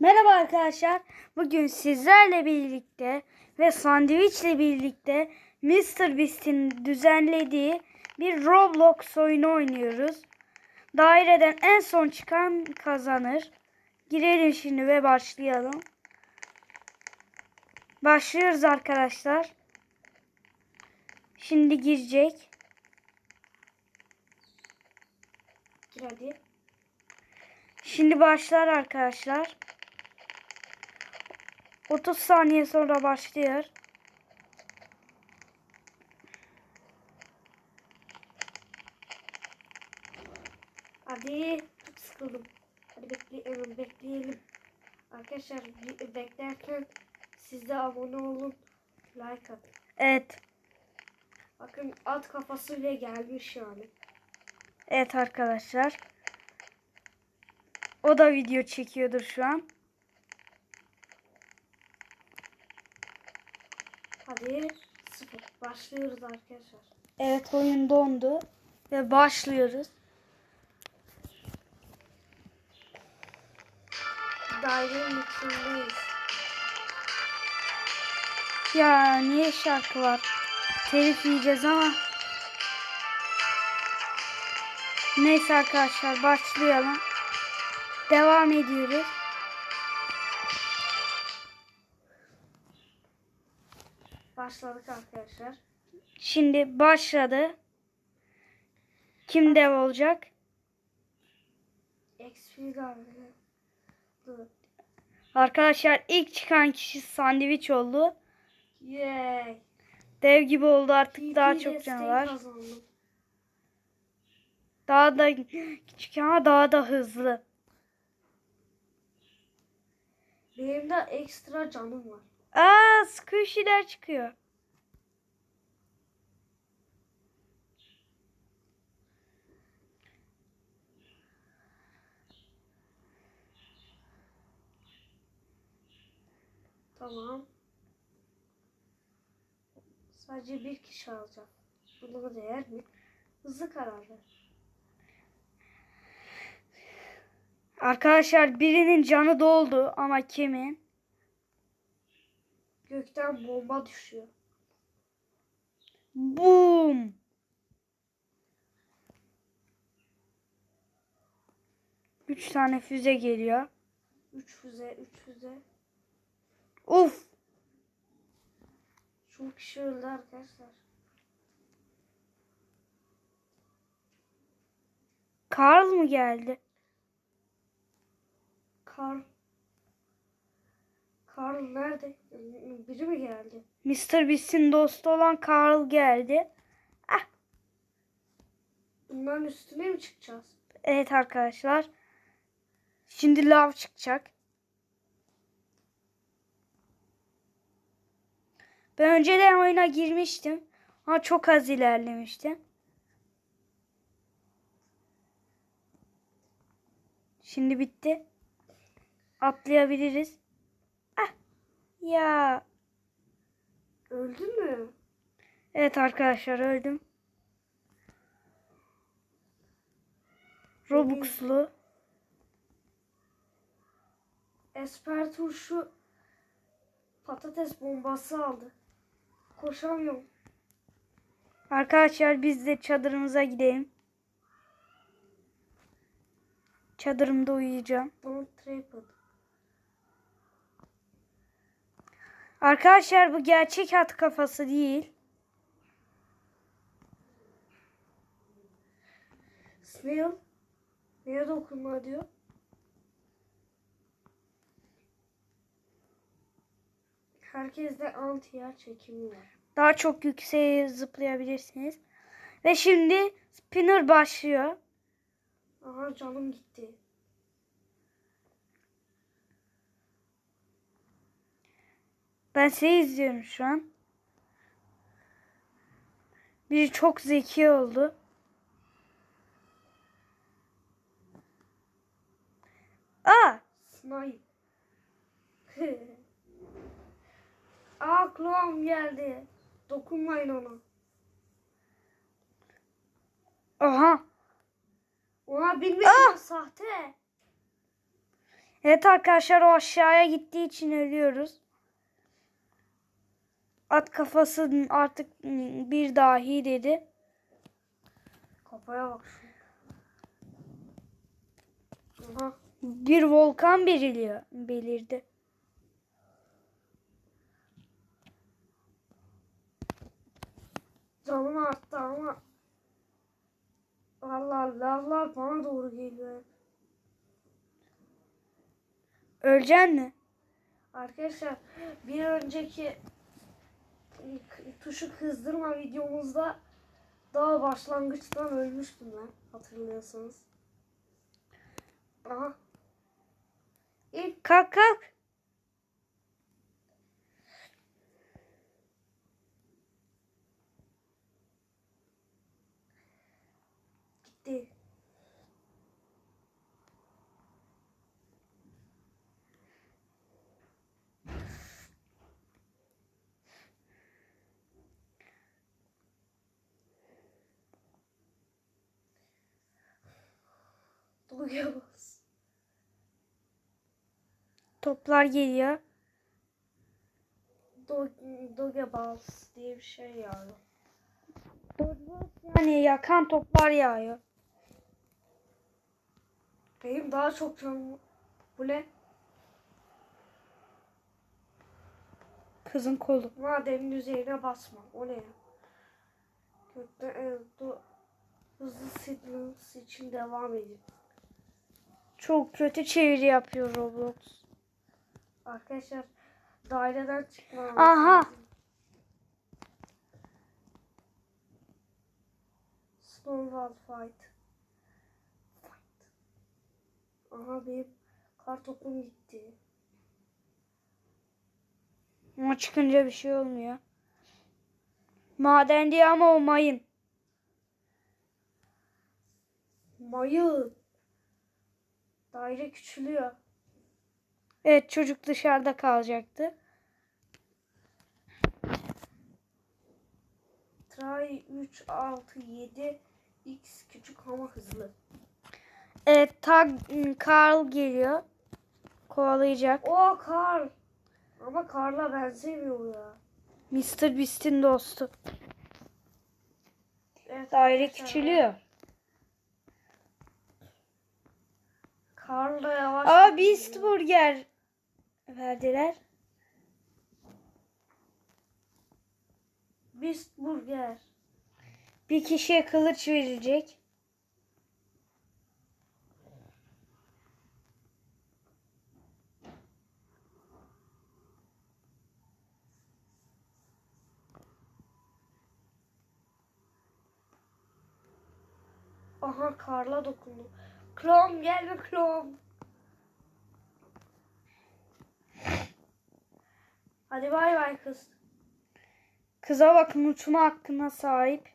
Merhaba arkadaşlar. Bugün sizlerle birlikte ve sandviçle birlikte Mr. Beast'in düzenlediği bir Roblox oyunu oynuyoruz. Daireden en son çıkan kazanır. Girelim şimdi ve başlayalım. Başlıyoruz arkadaşlar. Şimdi girecek. Gir hadi. Şimdi başlar arkadaşlar. 30 saniye sonra başlıyor. Hadi. Çok sıkıldım. Hadi bekleyelim, bekleyelim. Arkadaşlar beklerken siz de abone olun. Like atın. Evet. Bakın at kafası bile gelmiş yani. Evet arkadaşlar. O da video çekiyordur şu an. Hadi sıfır. Başlıyoruz arkadaşlar. Evet oyun dondu. Ve başlıyoruz. Dairenin içindeyiz. Ya niye şarkı var? Telif yiyeceğiz ama. Neyse arkadaşlar başlayalım. Devam ediyoruz. Başladık arkadaşlar. Şimdi başladı. Kim dev olacak? Arkadaşlar ilk çıkan kişi sandviç oldu. Yay. Dev gibi oldu artık daha PP çok canı var. kazandım. Daha da küçük ama daha da hızlı. Benim de ekstra canım var. Aa squishy'ler çıkıyor. Tamam. Sadece bir kişi alacak. Buna değer mi? Hızlı karar ver. Arkadaşlar birinin canı doldu ama kimin? Gökten bomba düşüyor. Boom. Üç tane füze geliyor. Üç füze, üç füze. Uf. Çok kişi öldü arkadaşlar. Karl mı geldi? Karl. Karl nerede? Biri mi geldi? Mr. Beast'in dostu olan Karl geldi. Bunların üstüne mi çıkacağız? Evet arkadaşlar. Şimdi lav çıkacak. Ben önceden oyuna girmiştim. Ama çok az ilerlemiştim. Şimdi bitti. Atlayabiliriz. Ya. Öldün mü? Evet arkadaşlar öldüm. Robux'lu. Esper turşu patates bombası aldı. Koşamıyorum. Arkadaşlar biz de çadırımıza gidelim. Çadırımda uyuyacağım. Don't trip Arkadaşlar bu gerçek at kafası değil. Snail. Neye dokunma diyor. Herkeste anti yer çekimi var. Daha çok yükseğe zıplayabilirsiniz. Ve şimdi spinner başlıyor. Aha canım gitti. Ben seni izliyorum şu an. Biri çok zeki oldu. Aa! Snipe. Aa klon geldi. Dokunmayın ona. Aha! Oha bilmiyorum sahte. Evet arkadaşlar o aşağıya gittiği için ölüyoruz. At kafası artık mm, bir dahi dedi. Kafaya bak şu. Aha. Bir volkan belirliyor, belirdi. Canım arttı ama Vallahi lavlar bana doğru geliyor. Öleceksin mi? Arkadaşlar bir önceki tuşu kızdırma videomuzda daha başlangıçtan ölmüştüm ben hatırlıyorsanız. Aha. İlk Kalk kalk. gitti. Duyuyoruz. Toplar geliyor. Dog, Doge Balls diye bir şey yani. Yani yakan toplar yağıyor. Benim daha çok canım. Bu ne? Kızın kolu. Madenin üzerine basma. O ne ya? Gökte, e, hızlı signals için devam edin. Çok kötü çeviri yapıyor Roblox. Arkadaşlar daireden çıkmam Aha. Stonewall fight. Fight. Aha benim kartopum gitti. Ama çıkınca bir şey olmuyor. Maden diye ama o mayın. Mayın. Daire küçülüyor. Evet çocuk dışarıda kalacaktı. Try 3, 6, 7. X küçük ama hızlı. Evet tag Carl geliyor. Kovalayacak. O Karl. Ama Karl'a benzemiyor ya. Mr. Beast'in dostu. Evet, Daire küçülüyor. Karl da yavaş. Aa. Beast Burger verdiler. Beast Burger. Bir kişiye kılıç verilecek. Aha Karl'a dokundu. Krom gelme Krom. Hadi bay bay kız. Kıza bakın uçma hakkına sahip.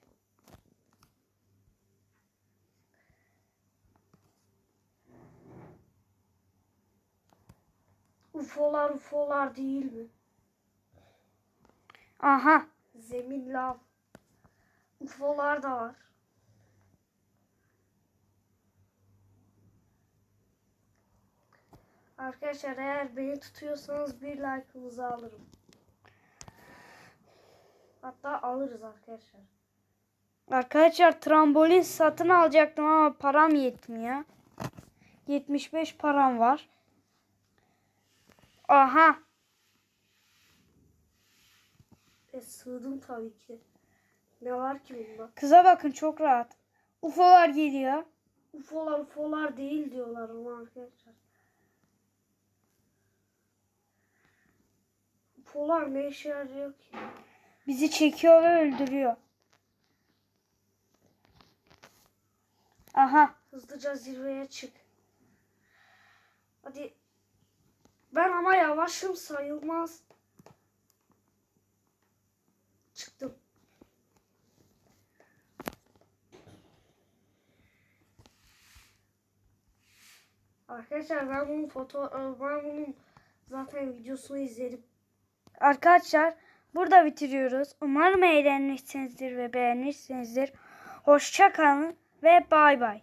UFO'lar UFO'lar değil mi? Aha. Zemin lav. UFO'lar da var. Arkadaşlar eğer beni tutuyorsanız bir like'ınızı alırım. Hatta alırız arkadaşlar. Arkadaşlar trambolin satın alacaktım ama param yetmiyor. 75 param var. Aha. E sığdım tabii ki. Ne var ki bunda? Kıza bakın çok rahat. UFO'lar geliyor. UFO'lar UFO'lar değil diyorlar ama arkadaşlar. UFO'lar ne işe yarıyor ki? Bizi çekiyor ve öldürüyor. Aha. Hızlıca zirveye çık. Hadi. Ben ama yavaşım sayılmaz. Çıktım. Arkadaşlar ben bunun foto ben bunun zaten videosunu izledim. Arkadaşlar burada bitiriyoruz. Umarım eğlenmişsinizdir ve beğenmişsinizdir. Hoşça kalın ve bay bay.